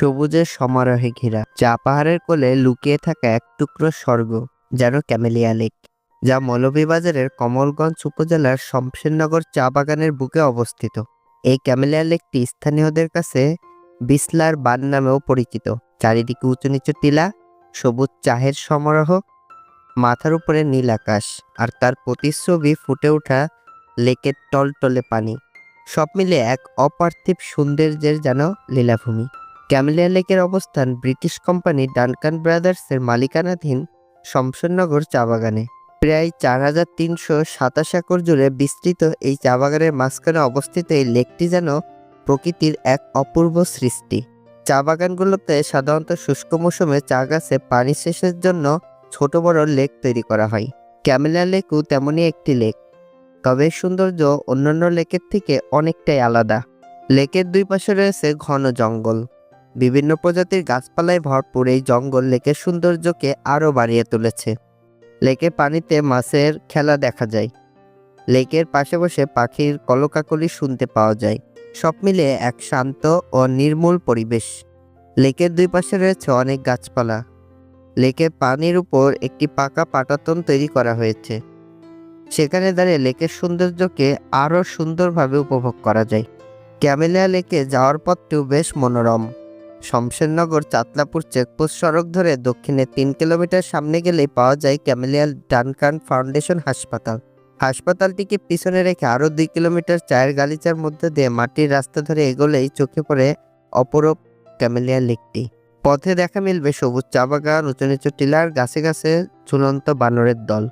সবুজের সমারোহে ঘেরা চা পাহাড়ের কোলে লুকিয়ে থাকা এক টুকরো স্বর্গ, যেন ক্যামেলিয়া লেক, যা মৌলভীবাজারের কমলগঞ্জ উপজেলার শমশেরনগর চা বাগানের বুকে অবস্থিত। এই ক্যামেলিয়া লেকটি স্থানীয়দের কাছে বিসলার বান নামেও পরিচিত। চারিদিকে উঁচু নিচু টিলা, সবুজ চাহের সমারোহ, মাথার উপরে নীল আকাশ, আর তার প্রতিচ্ছবি ফুটে ওঠা লেকের টলটলে পানি। সব মিলে এক অপার্থিব সৌন্দর্যের যেন লীলাভূমি। ক্যামেলিয়া লেকের অবস্থান ব্রিটিশ কোম্পানি ডানকান ব্রাদার্সের মালিকানাধীন শমশেরনগর চা বাগানে। প্রায় চার হাজার তিনশো সাতাশ একর জুড়ে বিস্তৃত এই চা বাগানের মাঝখানে অবস্থিত এই লেকটি যেন প্রকৃতির এক অপূর্ব সৃষ্টি। চা বাগানগুলোতে সাধারণত শুষ্ক মৌসুমে চা গাছে পানি সেচের জন্য ছোট বড় লেক তৈরি করা হয়। ক্যামেলিয়া লেকও তেমনই একটি লেক, তবে সৌন্দর্য অন্যান্য লেকের থেকে অনেকটাই আলাদা। লেকের দুই পাশে রয়েছে ঘন জঙ্গল। বিভিন্ন প্রজাতির গাছপালায় ভরপুর এই জঙ্গল লেকের সৌন্দর্যকে আরও বাড়িয়ে তুলেছে। লেকের পানিতে মাছের খেলা দেখা যায়। লেকের পাশে বসে পাখির কলকাকলি শুনতে পাওয়া যায়। সব মিলিয়ে এক শান্ত ও নির্মূল পরিবেশ। লেকের দুই পাশে রয়েছে অনেক গাছপালা। লেকের পানির উপর একটি পাকা পাটাতন তৈরি করা হয়েছে। সেখানে দাঁড়িয়ে লেকের সৌন্দর্যকে আরও সুন্দরভাবে উপভোগ করা যায়। ক্যামেলিয়া লেকে যাওয়ার পথটিও বেশ মনোরম। শমশেরনগর চাতলাপুর চেকপোস্ট সড়ক ধরে দক্ষিণে তিন কিলোমিটার সামনে গেলেই পাওয়া যায় ক্যামেলিয়া ডানকান ফাউন্ডেশন হাসপাতাল। হাসপাতালটিকে পিছনে রেখে আরও দুই কিলোমিটার চায়ের গালিচার মধ্যে দিয়ে মাটির রাস্তা ধরে এগোলেই চোখে পড়ে অপরূপ ক্যামেলিয়া লেকটি পথে দেখা মিলবে সবুজ চা বাগান, উঁচু নিচু টিলার, গাছে গাছে ঝুলন্ত বানরের দল।